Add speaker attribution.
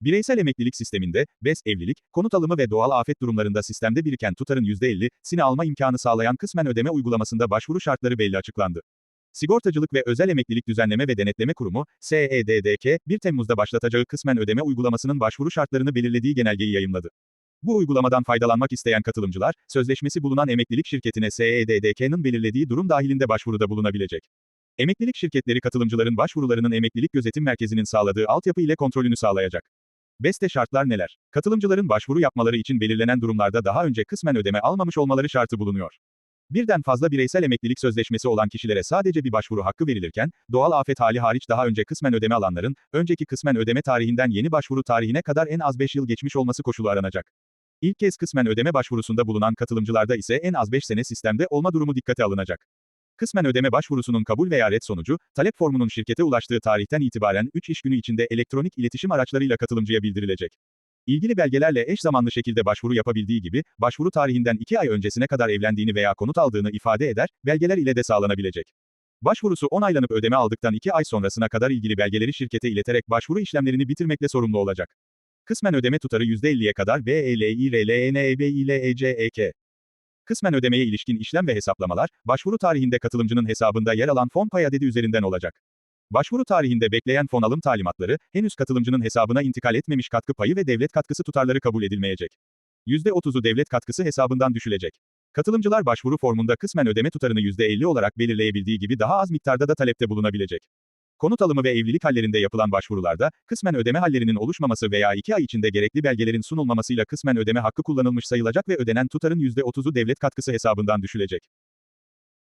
Speaker 1: Bireysel emeklilik sisteminde, BES, evlilik, konut alımı ve doğal afet durumlarında sistemde biriken tutarın %50'sini alma imkanı sağlayan kısmen ödeme uygulamasında başvuru şartları belli açıklandı. Sigortacılık ve Özel Emeklilik Düzenleme ve Denetleme Kurumu, SEDDK, 1 Temmuz'da başlatacağı kısmen ödeme uygulamasının başvuru şartlarını belirlediği genelgeyi yayımladı. Bu uygulamadan faydalanmak isteyen katılımcılar, sözleşmesi bulunan emeklilik şirketine SEDDK'nın belirlediği durum dahilinde başvuruda bulunabilecek. Emeklilik şirketleri katılımcıların başvurularının Emeklilik Gözetim Merkezi'nin sağladığı altyapı ile kontrolünü sağlayacak. BES'te şartlar neler? Katılımcıların başvuru yapmaları için belirlenen durumlarda daha önce kısmen ödeme almamış olmaları şartı bulunuyor. Birden fazla bireysel emeklilik sözleşmesi olan kişilere sadece bir başvuru hakkı verilirken, doğal afet hali hariç daha önce kısmen ödeme alanların, önceki kısmen ödeme tarihinden yeni başvuru tarihine kadar en az 5 yıl geçmiş olması koşulu aranacak. İlk kez kısmen ödeme başvurusunda bulunan katılımcılarda ise en az 5 sene sistemde olma durumu dikkate alınacak. Kısmen ödeme başvurusunun kabul veya red sonucu, talep formunun şirkete ulaştığı tarihten itibaren 3 iş günü içinde elektronik iletişim araçlarıyla katılımcıya bildirilecek. İlgili belgelerle eş zamanlı şekilde başvuru yapabildiği gibi, başvuru tarihinden 2 ay öncesine kadar evlendiğini veya konut aldığını ifade eder, belgeler ile de sağlanabilecek. Başvurusu onaylanıp ödeme aldıktan 2 ay sonrasına kadar ilgili belgeleri şirkete ileterek başvuru işlemlerini bitirmekle sorumlu olacak. Kısmen ödeme tutarı %50'ye kadar BELİRLENEBİLECEK. Kısmen ödemeye ilişkin işlem ve hesaplamalar, başvuru tarihinde katılımcının hesabında yer alan fon pay adedi üzerinden olacak. Başvuru tarihinde bekleyen fon alım talimatları, henüz katılımcının hesabına intikal etmemiş katkı payı ve devlet katkısı tutarları kabul edilmeyecek. %30'u devlet katkısı hesabından düşülecek. Katılımcılar başvuru formunda kısmen ödeme tutarını %50 olarak belirleyebildiği gibi daha az miktarda da talepte bulunabilecek. Konut alımı ve evlilik hallerinde yapılan başvurularda, kısmen ödeme hallerinin oluşmaması veya 2 ay içinde gerekli belgelerin sunulmamasıyla kısmen ödeme hakkı kullanılmış sayılacak ve ödenen tutarın %30'u devlet katkısı hesabından düşülecek.